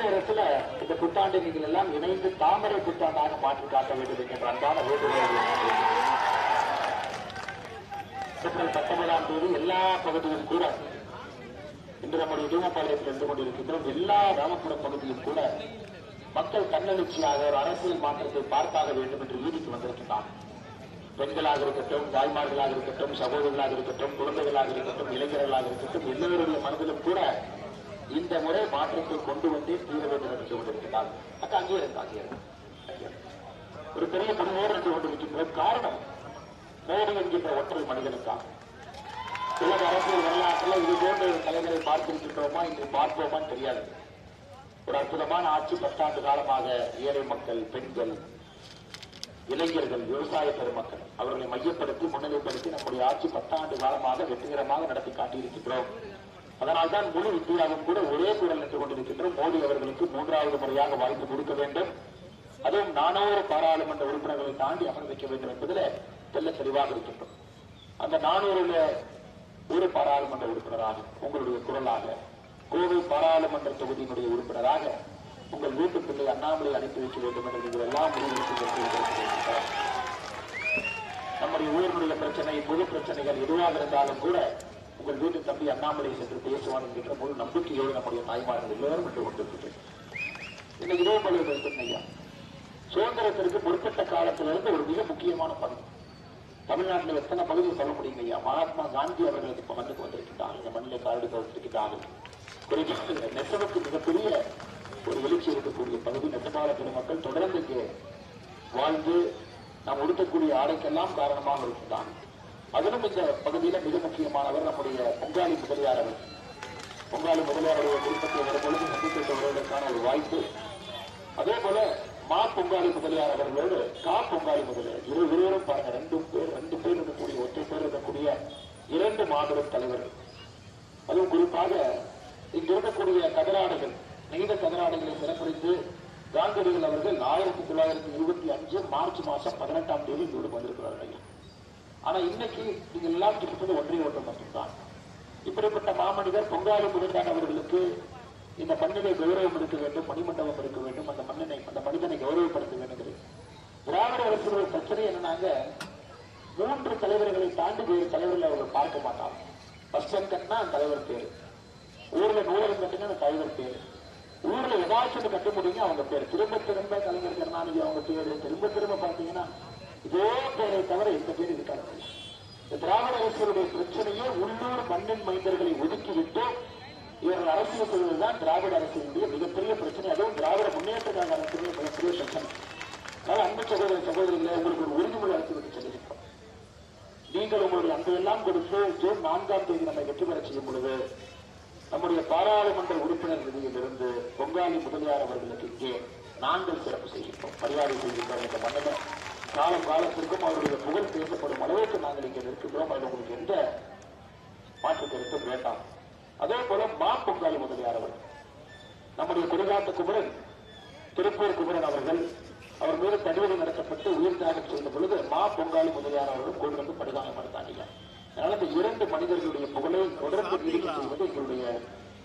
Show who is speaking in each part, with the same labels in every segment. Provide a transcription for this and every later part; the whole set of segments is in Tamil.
Speaker 1: நேரத்தில் இந்த புத்தாண்டு நீங்கள் எல்லாம் இணைந்து தாமரை புத்தாண்டாக மாற்றி காட்ட வேண்டும் என்கின்ற அன்பான வேண்டுகோளை ஏப்ரல் பத்தொன்பதாம் தேதி எல்லா பகுதியிலும் கூட இன்று நம்முடைய தூமப்பாளையத்தில் இருந்து கொண்டிருக்கின்றோம். எல்லா கிராமப்புற பகுதியும் கூட மக்கள் தன்னெழுச்சியாக ஒரு அரசியல் மாற்றத்தை பார்த்தாக வேண்டும் என்று வீதிக்கு வந்திருக்கிறார் பெண்களாக இருக்கட்டும் தாய்மார்களாக இருக்கட்டும் சகோதரர்களாக இருக்கட்டும் குழந்தைகளாக இருக்கட்டும் இளைஞர்களாக இருக்கட்டும் எல்லோருடைய மனதிலும் கூட இந்த முறை மாற்றத்தை கொண்டு வந்து தீர வேண்டும் என்று கொண்டிருக்கிறார். அக்கா அங்கே அங்கே ஒரு பெரிய பணியோடு இருந்து கொண்டிருக்கின்ற காரணம் மோடி என்கின்ற ஒற்றை மனிதனுக்காக. உலக அரசியல் வரலாற்றில் இது போன்ற ஒரு தலைவரை பார்த்திருக்கின்றோமா இன்று பார்ப்போமான்னு தெரியாது. ஒரு அற்புதமான ஆட்சி பத்தாண்டு காலமாக ஏழை மக்கள் பெண்கள் இளைஞர்கள் விவசாய பெருமக்கள் அவர்களை மையப்படுத்தி முன்னிலைப்படுத்தி நம்முடைய ஆட்சி பத்தாண்டு காலமாக வெற்றிகரமாக நடத்தி காட்டியிருக்கின்றோம். அதனால்தான் முழு இந்தியாவும் கூட ஒரே குரல் நின்று கொண்டிருக்கின்ற மோடி அவர்களுக்கு மூன்றாவது முறையாக வாய்ப்பு கொடுக்க வேண்டும். அதுவும் நானூறு பாராளுமன்ற உறுப்பினர்களை தாண்டி அமர வைக்க வேண்டும் என்பதில் தெல்ல தெளிவாக இருக்கின்றோம் அந்த நானூறுல ஒரு பாராளுமன்ற உறுப்பினராக உங்களுடைய குரலாக கோவை பாராளுமன்ற தொகுதியினுடைய உறுப்பினராக உங்கள் வீட்டு பிள்ளை அண்ணாமலை அனுப்பி வைக்க வேண்டும் என்று நீங்கள் எல்லாம் நம்முடைய ஊரினுடைய பிரச்சனை பொது பிரச்சனைகள் எதுவாக இருந்தாலும் கூட உங்கள் வீட்டு தம்பி அண்ணாமலை சென்று பேசுவான் என்கின்ற முழு நம்பிக்கையோடு நம்முடைய தாய்மார்கள் எல்லோரும் என்று கொண்டிருக்கிறேன் இந்த இதே போல ஐயா? சுதந்திரத்திற்கு முற்பட்ட காலத்திலிருந்து ஒரு மிக முக்கியமான பகுதி. தமிழ்நாட்டில் எத்தனை பகுதி சொல்ல முடியுங்க ஐயா? மகாத்மா காந்தி அவர்கள் இப்ப மண்ணுக்கு வந்திருக்கிறார்கள் இந்த மண்ணில் காரடி கவர்த்திருக்கிறார்கள் குறிப்பாக நெசவுக்கு மிகப்பெரிய ஒரு எழுச்சி இருக்கக்கூடிய பகுதி நெசவாள பெருமக்கள் தொடர்ந்து வாழ்ந்து நாம் உடுத்தக்கூடிய ஆடைக்கெல்லாம் காரணமாக இருக்கிறான் அதிலும் இந்த பகுதியில மிக முக்கியமானவர் நம்முடைய பொங்காளி முதலியார் அவர். பொங்காளி முதலியாருடைய குடும்பத்தை வரும்பொழுது சந்தித்து வருவதற்கான ஒரு வாய்ப்பு. அதே போல மா பொங்காளி முதலியார் அவர்களோடு கா பொங்காளி முதலியார். இரு இருவரும் பாருங்க ரெண்டு பேர் ரெண்டு பேர் இருக்கக்கூடிய ஒற்றை பேர் இருக்கக்கூடிய இரண்டு மாபெரும் தலைவர்கள் அதுவும் குறிப்பாக இங்கு இருக்கக்கூடிய கதராடைகள் நெய்த கதராடைகளை சிறப்பிடித்து காந்தியடிகள் அவர்கள் ஆயிரத்தி தொள்ளாயிரத்தி இருபத்தி அஞ்சு மார்ச் மாசம் பதினெட்டாம் தேதி இங்கோடு வந்திருக்கிறார்கள் ஐயா. ஆனா இன்னைக்கு நீங்க எல்லாம் கிட்டத்தட்ட ஒன்றிய ஓட்டம் மட்டும்தான் இப்படிப்பட்ட மாமனிதர் பொங்காலி முதல்தான் அவர்களுக்கு இந்த மண்ணினை கௌரவம் இருக்க வேண்டும் மணிமண்டபம் இருக்க வேண்டும் அந்த மண்ணினை அந்த மனிதனை கௌரவப்படுத்த வேண்டும் திராவிட அரசுடைய பிரச்சனை என்னன்னாங்க மூன்று தலைவர்களை தாண்டி வேறு தலைவர்கள் அவர்கள் பார்க்க மாட்டாங்க. பஸ் கட்டினா அந்த தலைவர் பேரு. ஊர்ல நூலகம் கட்டினா அந்த தலைவர் பேரு. ஊர்ல ஏதாச்சும் கட்ட முடியுங்க அவங்க பேர். திரும்ப திரும்ப கலைஞர் கருணாநிதி அவங்க பேரு. திரும்ப திரும்ப பாத்தீங்கன்னா இதே பேரை தவிர எந்த பேர் இருக்காது. இந்த திராவிட அரசுடைய பிரச்சனையே உள்ளூர் மண்ணின் மைந்தர்களை ஒதுக்கிவிட்டு இவர்கள் அரசியல் செய்வதுதான் திராவிட அரசினுடைய மிகப்பெரிய பிரச்சனை. அதுவும் திராவிட முன்னேற்ற கழக அரசுடைய மிகப்பெரிய பிரச்சனை. அதனால அன்பு சகோதர சகோதரிகளை உங்களுக்கு ஒரு உறுதிமொழி அரசு சொல்லியிருக்கோம் நீங்கள் உங்களுடைய அன்பையெல்லாம் கொடுத்து ஜூன் நான்காம் தேதி நம்மை வெற்றி பெற செய்யும் பொழுது நம்முடைய பாராளுமன்ற உறுப்பினர் நிதியிலிருந்து பொங்காலி முதலியார் அவர்களுக்கு இங்கே நாங்கள் சிறப்பு செய்கின்றோம். மரியாதை செய்கின்றோம். இந்த மண்டலம் காலம் காலத்திற்கும் அவருடைய புகழ் பேசப்படும் அளவுக்கு நாங்கள் இங்கே நிற்கின்றோம் அதில் உங்களுக்கு எந்த மாற்று கருத்தும் வேண்டாம். அதே போல மா பொங்காலி முதலியார் அவர்கள் நம்முடைய குடிகாட்டு குமரன் திருப்பூர் குமரன் அவர்கள் அவர் மீது தடுவதை நடத்தப்பட்டு உயிர் தியாகம் செய்த பொழுது மா பொங்காலி முதலியார் அவர்கள் கொண்டு வந்து படுகாயப்படுத்தாங்க அதனால இந்த இரண்டு மனிதர்களுடைய புகழை தொடர்ந்து நீடிக்க செய்வது எங்களுடைய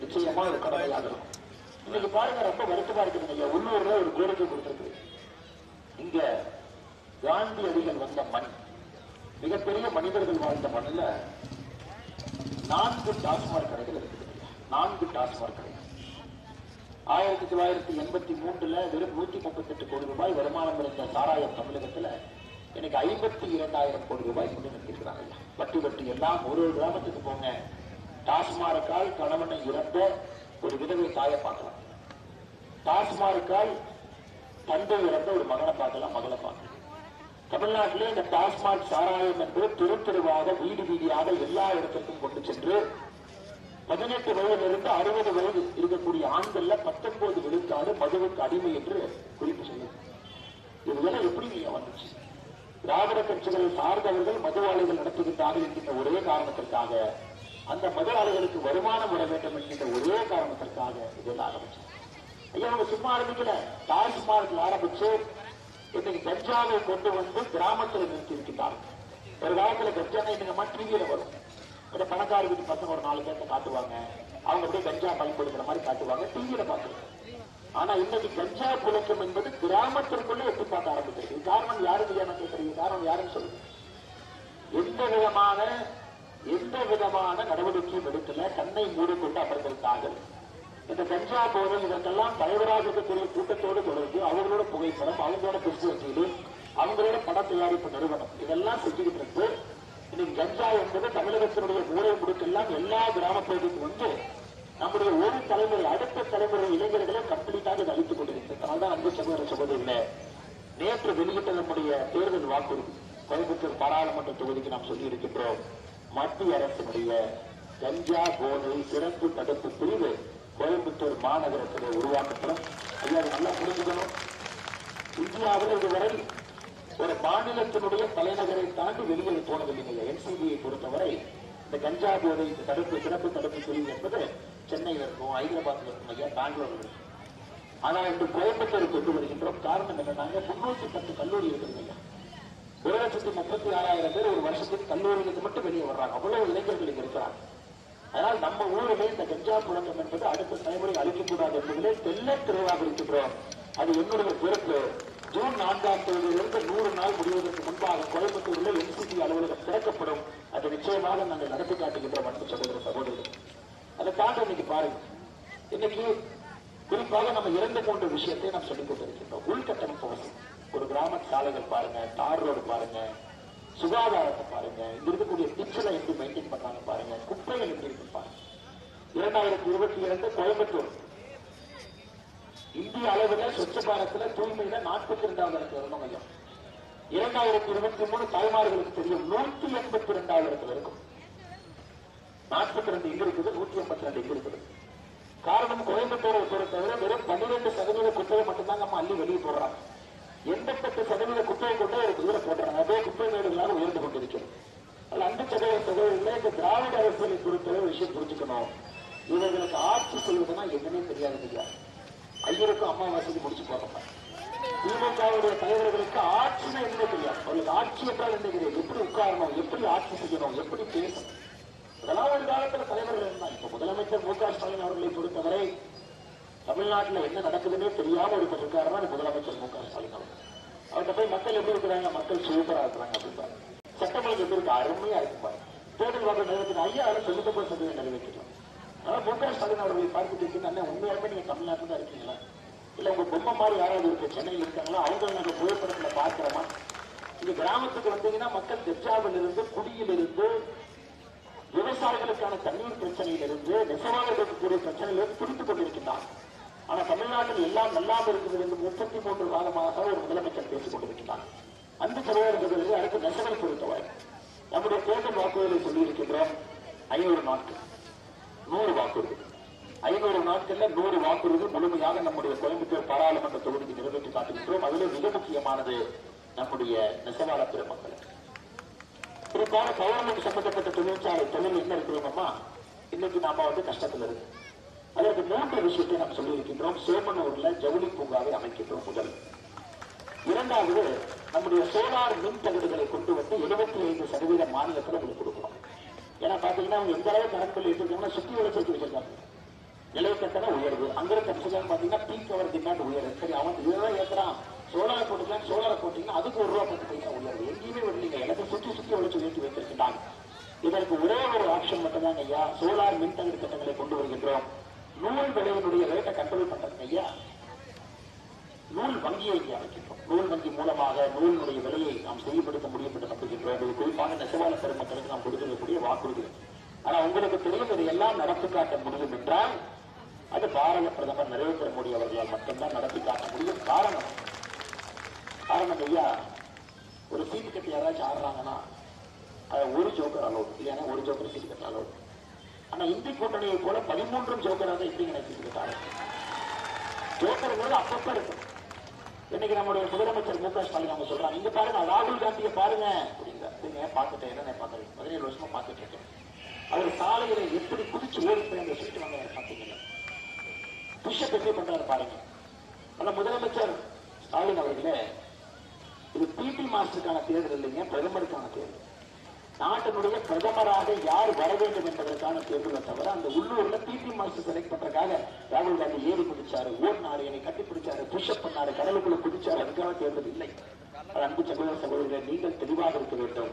Speaker 1: நிச்சயமா ஒரு கடமையாக இருக்கும். இன்னைக்கு பாருங்க ரொம்ப வருத்தமா இருக்குது இல்லையா உள்ளூர்ல ஒரு கோரிக்கை கொடுத்திருக்கு. இங்க காந்தி அடிகள் வந்த மண். மிகப்பெரிய மனிதர்கள் வாழ்ந்த மண்ணில் நான்கு டாஸ்மாக் கடைகள் இருக்குது நான்கு டாஸ்மாக் கடைகள் ஆயிரத்தி தொள்ளாயிரத்தி எண்பத்தி மூன்றுல வெறும் நூத்தி முப்பத்தி எட்டு கோடி ரூபாய் வருமானம் இருந்த சாராயம் தமிழகத்துல எனக்கு ஐம்பத்தி இரண்டாயிரம் கோடி ரூபாய் கொண்டு நிறுத்திருக்கிறாங்க பட்டு வட்டி வட்டி எல்லாம் ஒரு ஒரு கிராமத்துக்கு போங்க. டாஸ்மார்க்கால் கணவனை இறந்த ஒரு விதவை தாயை பார்க்கலாம். டாஸ்மார்க்கால் தந்தை இறந்த ஒரு மகனை பார்க்கலாம் மகளை பார்க்கலாம். தமிழ்நாட்டிலே இந்த டாஸ்மாக் சாராயம் என்று தெரு தெருவாக வீடு வீதியாக எல்லா இடத்திற்கும் கொண்டு சென்று பதினெட்டு வயதிலிருந்து அறுபது வயது இருக்கக்கூடிய ஆண்கள்ல பத்தொன்பது விழுக்காடு மதுவுக்கு அடிமை என்று குறிப்பு சொல்லுது. இதுவெல்லாம் எப்படி நீங்க வந்துச்சு? திராவிட கட்சிகளை சார்ந்தவர்கள் மதுவாளிகள் நடத்துகின்றார்கள் என்கின்ற ஒரே காரணத்திற்காக அந்த மதுவாளிகளுக்கு வருமானம் வர வேண்டும் என்கின்ற ஒரே காரணத்திற்காக இதெல்லாம் ஆரம்பிச்சு ஐயா அவங்க சும்மா ஆரம்பிக்கல. டாஸ்மார்க்ல ஆரம்பிச்சு இன்னைக்கு கஞ்சாவை கொண்டு வந்து கிராமத்தில் நிறுத்தி இருக்கிறார்கள் ஒரு காலத்துல கஞ்சா நீங்க டிவியில வரும். இந்த பணக்கார வீட்டு பசங்க ஒரு நாலு பேர்த்த காட்டுவாங்க. அவங்க போய் கஞ்சா பயன்படுத்துற மாதிரி காட்டுவாங்க. டிவியில பாக்குறாங்க ஆனா இன்னைக்கு கஞ்சா புழக்கம் என்பது கிராமத்திற்குள்ளே எட்டு பார்க்க ஆரம்பிச்சிருக்கு காரணம் யாருக்கு ஏன் கேட்கறீங்க காரணம் யாருன்னு சொல்லுங்க. எந்த விதமான எந்த விதமான நடவடிக்கையும் எடுக்கல. கண்ணை மூடிக்கொண்டு அமர்ந்திருந்தார்கள். இந்த கஞ்சா போதை இதற்கெல்லாம் தலைவராக இருக்கக்கூடிய கூட்டத்தோடு தொடர்பு அவர்களோட புகைப்படம் அவங்களோட பிசினஸ் அவங்களோட பட தயாரிப்பு நிறுவனம் இதெல்லாம் செஞ்சுக்கிட்டு இருக்கு. இன்னைக்கு கஞ்சா என்பது தமிழகத்தினுடைய மூலை முடுக்கெல்லாம் எல்லா கிராமப்பகுதிக்கும் வந்து நம்முடைய ஒரு தலைமுறை அடுத்த தலைமுறை இளைஞர்களை கம்ப்ளீட்டாக இது அழித்துக் கொண்டிருக்கிறது அதனால்தான் அன்பு சகோதர சகோதரிகளே நேற்று வெளியிட்ட நம்முடைய தேர்தல் வாக்குறுதி கோயம்புத்தூர் பாராளுமன்ற தொகுதிக்கு நாம் சொல்லி இருக்கின்றோம் மத்திய அரசினுடைய கஞ்சா போதை சிறப்பு தடுப்பு பிரிவு கோயம்புத்தூர் மாநகரத்திலே உருவாக்கப்படும். ஐயா நல்லா புரிஞ்சுக்கணும். இந்தியாவில் இதுவரை ஒரு மாநிலத்தினுடைய தலைநகரை தாண்டி வெளியே போனதில்லை. என்சிபியை பொறுத்தவரை இந்த கஞ்சா போதை தடுப்பு சிறப்பு தடுப்பு பிரிவு என்பது சென்னையில் இருக்கும் ஹைதராபாத்தில் இருக்கும் ஐயா பெங்களூர் இருக்கும். இன்று கோயம்புத்தூர் கொண்டு வருகின்றோம். காரணம் என்னன்னாங்க முன்னூத்தி பத்து கல்லூரி இருக்கிறது ஒரு லட்சத்தி முப்பத்தி ஆறாயிரம் பேர் ஒரு வருஷத்துக்கு கல்லூரிகளுக்கு மட்டும் வெளியே வர்றாங்க. அவ்வளவு இளைஞர்கள் இங்க இருக்கிறாங்க. அதனால் நம்ம ஊரிலே இந்த கஞ்சா புழக்கம் என்பது அடுத்த தலைமுறை அழிக்கக்கூடாது என்பதிலே தெல்ல தெளிவாக இருக்கின்றோம். அது என்னுடைய பொறுப்பு. ஜூன் நான்காம் தேதியிலிருந்து நூறு நாள் முடிவதற்கு முன்பாக கோயம்புத்தூரில் என்சிசி அலுவலகம் திறக்கப்படும். அது நிச்சயமாக நாங்கள் நடத்தி காட்டுகின்றோம் அன்பு சகோதர சகோதரர்கள் அதை தாண்டி இன்னைக்கு பாருங்க. இன்னைக்கு குறிப்பாக நம்ம இரண்டு மூன்று விஷயத்தை நாம் சொல்லிக் கொண்டிருக்கின்றோம். உள்கட்டமைப்பு வசதி ஒரு கிராம சாலைகள் பாருங்க தார் ரோடு பாருங்க சுகாதாரத்தை பாருங்க. இங்க இருக்கக்கூடிய டிச்சலை எப்படி மெயின்டைன் பண்றாங்க பாருங்க. குப்பைகள் எப்படி இருக்கு பாருங்க. இரண்டாயிரத்தி இருபத்தி இரண்டு கோயம்புத்தூர். இந்திய அளவுல சொச்ச பாரத்துல தூய்மையில நாற்பத்தி இரண்டாவது இடத்துல இருந்தோம் ஐயா. இரண்டாயிரத்தி இருபத்தி மூணு தாய்மார்களுக்கு தெரியும் நூத்தி எண்பத்தி இரண்டாவது இடத்துல இருக்கும். நாற்பத்தி ரெண்டு இங்க இருக்குது? நூத்தி எண்பத்தி ரெண்டு இங்க இருக்குது? காரணம் கோயம்புத்தூரை பொறுத்தவரை வெறும் பன்னிரெண்டு சதவீத குப்பையை மட்டும்தான் நம்ம அள்ளி வெளியே போடுறாங்க. எண்பத்தெட்டு சதவீத குப்பையை கொண்டே ஒரு குதிரை போடுறாங்க அதே குப்பை மேடுகளாக உயர்ந்து கொண்டிருக்கிறது. அதில் அன்பு சதவீத சதவீதம் இந்த திராவிட அரசியலை பொறுத்தவரை விஷயம் புரிஞ்சுக்கணும். இவர்களுக்கு ஆட்சி செய்வதுன்னா என்னன்னே தெரியாது இல்லையா ஐயருக்கும் அம்மாவாசைக்கு முடிச்சு போறாங்க திமுகவுடைய தலைவர்களுக்கு ஆட்சினா என்ன தெரியாது. அவர்களுக்கு ஆட்சி என்றால் என்ன தெரியாது? எப்படி உட்காரணும்? எப்படி ஆட்சி செய்யணும்? எப்படி பேசணும்? இதெல்லாம் ஒரு காலத்துல தலைவர்கள் இருந்தாங்க. இப்ப முதலமைச்சர் மு க ஸ்டாலின் அவர்களை பொறுத்தவரை தமிழ்நாட்டுல என்ன நடக்குதுன்னே தெரியாம ஒருத்தர் இருக்காருன்னா முதலமைச்சர் மு க ஸ்டாலின் அவர்கள். அவர்கிட்ட போய் மக்கள் எப்படி இருக்கிறாங்க? மக்கள் சூப்பரா இருக்கிறாங்க அப்படின்னு சட்டமன்றம் எப்படி இருக்கு. அருமையா இருக்குப்பாரு தேர்தல் வாக்கு நிறைவேற்றின ஐயா அதில் தொண்ணூத்தொம்பது சதவீதம் நிறைவேற்றிட்டோம் ஆனா மு க ஸ்டாலின் அவர்களை பார்த்து பேசினா உண்மையாலுமே நீங்க தமிழ்நாட்டுல தான் இருக்கீங்களா? இல்ல உங்க பொம்மை மாதிரி யாராவது இருக்கு? சென்னையில் இருக்காங்களா? அவங்க நாங்க புகைப்படத்துல பாக்குறோமா இந்த கிராமத்துக்கு வந்தீங்கன்னா மக்கள் கஜாவில் இருந்து குடியில் இருந்து விவசாயிகளுக்கான தண்ணீர் பிரச்சனையிலிருந்து நெசவாளர்களுக்கு கூடிய பிரச்சனையிலிருந்து துடித்துக் கொண்டிருக்கின்றார் ஆனா தமிழ்நாட்டில் எல்லாம் நல்லாம இருக்குது என்று முப்பத்தி மூன்று காலமாக ஒரு முதலமைச்சர் பேசிக் கொண்டிருக்கிறார். அந்த சகோதரர்களுக்கு அடுத்து நெசவை பொறுத்தவரை நம்முடைய தேர்தல் வாக்குறுதிகளை சொல்லியிருக்கின்றோம் ஐநூறு நாட்கள். நூறு வாக்குறுதி. ஐநூறு நாட்கள்ல நூறு வாக்குறுதி முழுமையாக நம்முடைய கோயம்புத்தூர் பாராளுமன்ற தொகுதிக்கு நிறைவேற்றி காட்டுகின்றோம். அதுல மிக முக்கியமானது நம்முடைய நெசவாள பெருமக்கள். குறிப்பாக கவர்மெண்ட் சம்பந்தப்பட்ட தொழிற்சாலை தொழில் என்ன இருக்கிறோமம்மா இன்னைக்கு நாம வந்து கஷ்டத்துல இருக்கு அதற்கு மூன்று விஷயத்தை நாம் சொல்லியிருக்கின்றோம் சோமனூர்ல ஜவுளி பூங்காவை அமைக்கின்றோம் முதல். இரண்டாவது நம்முடைய சோலார் மின் தகடுகளை கொண்டு வந்து எழுபத்தி ஐந்து சதவீத மாநிலத்தில் உங்களுக்கு கொடுக்கிறோம். ஏன்னா பாத்தீங்கன்னா அவங்க எந்த அளவு கரண்ட் பில் எடுத்துருக்காங்கன்னா சுத்தி வளர்ச்சி வச்சிருக்காங்க. நிலைய கட்டண உயர்வு அங்க இருக்க கட்சிகள் பாத்தீங்கன்னா பீக் அவர் டிமாண்ட் உயர்வு சரி அவன் இதுதான் ஏத்துறான். சோலார் போட்டுக்கலாம் சோலார் போட்டீங்கன்னா அதுக்கு ஒரு ரூபா பத்து பைசா உயர்வு எங்கேயுமே விடலீங்க. எனக்கு சுற்றி சுற்றி வளர்ச்சி உயர்த்தி வைத்திருக்கிறாங்க இதற்கு ஒரே ஒரு ஆப்ஷன் மட்டும்தான் ஐயா. சோலார் மின் தகடு திட்டங்களை கொண்டு வருகின்றோம். நூல் விலையினுடைய ரேட்டை கண்ட்ரோல் பண்றது ஐயா நூல் வங்கியை இங்கே அமைக்கின்றோம் நூல் வங்கி மூலமாக நூலினுடைய விலையை நாம் செயல்படுத்த முடியும் என்று நம்புகின்றோம் இது குறிப்பாக நெசவாள பெருமக்களுக்கு நாம் கொடுக்கக்கூடிய வாக்குறுதி ஆனா உங்களுக்கு தெரியும் இதையெல்லாம் நடத்தி காட்ட முடியும் என்றால் அது பாரத பிரதமர் நரேந்திர மோடி அவர்களால் மட்டும்தான் நடத்தி காட்ட முடியும். காரணம்? காரணம் ஐயா ஒரு சீட்டு கட்டி யாராச்சும் ஆடுறாங்கன்னா ஒரு ஜோக்கர் அலோடு இல்லைன்னா ஒரு ஜோக்கர் சீட்டு கட்ட அலோடு ஆனா இந்தி கூட்டணியை போல பதிமூன்றும் ஜோக்கராக எப்படிங்க நினைச்சிருக்காங்க ஜோக்கர் போது அப்பப்ப இருக்கும். இன்னைக்கு நம்முடைய முதலமைச்சர் மு க ஸ்டாலின் அவங்க சொல்றாங்க இங்க பாருங்க ராகுல் காந்தியை பாருங்க. அப்படிங்க பார்த்துட்டேன். என்ன பார்க்கறேன் பதினேழு வருஷமா பார்த்துட்டு இருக்கேன். அவர் சாலையில எப்படி குதிச்சு ஓடி போய் அந்த சீட்டு வாங்க பார்த்தீங்கன்னா புஷ்அப் எப்படி பண்றாரு பாருங்க. ஆனா முதலமைச்சர் ஸ்டாலின் அவர்களே இது பிடி மாஸ்டருக்கான தேர்தல் இல்லைங்க பிரதமருக்கான தேர்தல். நாட்டினுடைய பிரதமராக யார் வர வேண்டும் என்பதற்கான தேர்தலை தவிர அந்த உள்ளூர்ல பிடி மாஸ்டர் செலக்ட் பண்றதுக்காக ராகுல் காந்தி ஏறி குதிச்சாரு ஓடினாரு என்னை கட்டி பிடிச்சாரு புஷ்அப் பண்ணாரு கடலுக்குள்ள குதிச்சாரு அதுக்கான தேர்தல் இல்லை. அன்பு சகோதர சகோதரர்களை நீங்கள் தெளிவாக இருக்க வேண்டும்.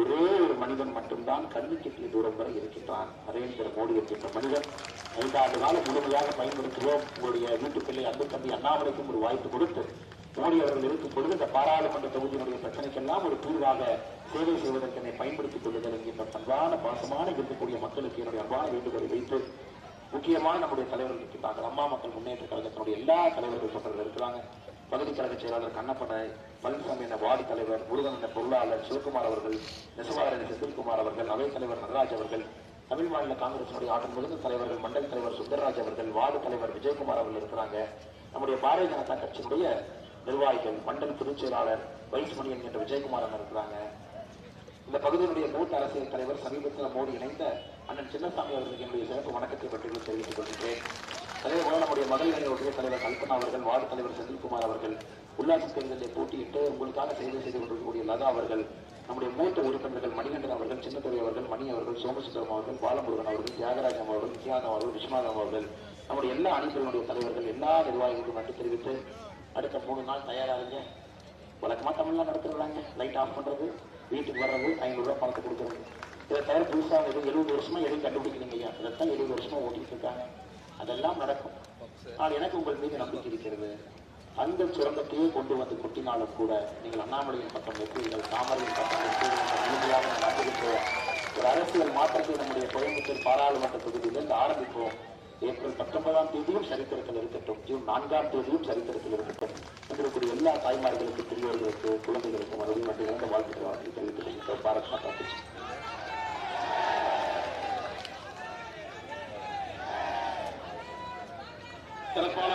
Speaker 1: ஒரே ஒரு மனிதன் மட்டும்தான் கல்வி தூரம் வரை இருக்கின்றான். நரேந்திர மோடி என்கின்ற மனிதன். ஐந்தாண்டு காலம் முழுமையாக பயன்படுத்துவோம். உங்களுடைய வீட்டு பிள்ளை அன்பு தம்பி அண்ணாமலைக்கும் ஒரு வாய்ப்பு கொடுத்து மோடி அவர்கள் இருக்கும் பொழுது இந்த பாராளுமன்ற தொகுதியினுடைய பிரச்சனைக்கெல்லாம் ஒரு தீர்வாக சேவை செய்வதற்கு என்னை பயன்படுத்திக் கொள்ளுதல் என்கின்ற பண்பான பாசமான இருக்கக்கூடிய மக்களுக்கு என்னுடைய அன்பான வேண்டுகோளை வைத்து முக்கியமான நம்முடைய தலைவர்கள் இருக்கிறார்கள் அம்மா மக்கள் முன்னேற்ற கழகத்தினுடைய எல்லா தலைவர்கள் சொல்றது இருக்கிறாங்க. பகுதி கழக செயலாளர் கண்ணப்படை பழனிசாமி என்ற வார்டு தலைவர் முருகன் என்ற பொருளாளர் சிவகுமார் அவர்கள் நெசவாளர் செந்தில்குமார் அவர்கள் அவை தலைவர் நடராஜ் அவர்கள் தமிழ் மாநில காங்கிரசினுடைய ஆற்றல் மிகுந்த தலைவர்கள் மண்டல் தலைவர் சுந்தரராஜ் அவர்கள் வார்டு தலைவர் விஜயகுமார் அவர்கள் இருக்கிறாங்க. நம்முடைய பாரதிய ஜனதா கட்சியினுடைய நிர்வாகிகள் மண்டல் பொதுச் செயலாளர் வைஸ்மணியன் என்ற விஜயகுமாரன் இருக்கிறாங்க. இந்த பகுதியினுடைய மூத்த அரசியல் தலைவர் சமீபத்தில் மோடி இணைந்த அண்ணன் சின்னசாமி அவர்களுக்கு என்னுடைய சிறப்பு வணக்கத்தை பற்றி தெரிவித்துக் கொள்கிறேன். அதே போல நம்முடைய மகளிர் ஒன்றிய தலைவர் கல்பனா அவர்கள் வார்டு தலைவர் செந்தில்குமார் அவர்கள் உள்ளாட்சி தேர்தலில் போட்டியிட்டு உங்களுக்காக சேவை செய்து கொண்டிருக்கக்கூடிய லதா அவர்கள் நம்முடைய மூத்த உறுப்பினர்கள் மணிகண்டன் அவர்கள் சின்னத்துறை அவர்கள் மணி அவர்கள் சோமசுந்தரம் அவர்கள் பாலமுருகன் அவர்கள் தியாகராஜம் அவர்கள் வித்யாதம் அவர்கள் விஸ்வநாதம் அவர்கள் நம்முடைய எல்லா அணிகளுடைய தலைவர்கள் எல்லா நிர்வாகிகளுக்கும் நன்றி தெரிவித்து அடுத்த மூணு நாள் தயாராகுங்க. வழக்கமா தமிழ்லாம் நடத்துறாங்க லைட் ஆஃப் பண்றது வீட்டுக்கு வர்றது ஐநூறு ரூபாய் பணத்தை கொடுக்கறது. இதை தவிர புதுசாக எதுவும் எழுபது வருஷமா எதுவும் கண்டுபிடிக்கிறீங்க ஐயா. இதைத்தான் எழுபது வருஷமா ஓட்டிட்டு இருக்காங்க. அதெல்லாம் நடக்கும். ஆனால் எனக்கு உங்கள் மீது நம்பிக்கை இருக்கிறது. அந்த சுரங்கத்தையே கொண்டு வந்து கொட்டினாலும் கூட நீங்கள் அண்ணாமலையின் பக்கம் நீங்கள் தாமரையின் பக்கம் நிற்பீர்கள் முழுமையாக நான் ஒரு அரசியல் மாற்றத்தை நம்முடைய கோயம்புத்தூர் பாராளுமன்ற தொகுதியிலிருந்து ஆரம்பிப்போம். ஏப்ரல் பத்தொன்பதாம் தேதியும் சரித்திரத்தில் இருக்கட்டும். ஜூன் நான்காம் தேதியும் சரித்திரத்தில் இருக்கட்டும். இருக்கக்கூடிய எல்லா தாய்மார்களுக்கு பெரியவர்களுக்கு குழந்தைகளுக்கு மறுபடியும் மட்டும் இறந்த வாழ்த்துக்களை தெரிவித்துக் பாரத் மாதா சிறப்பான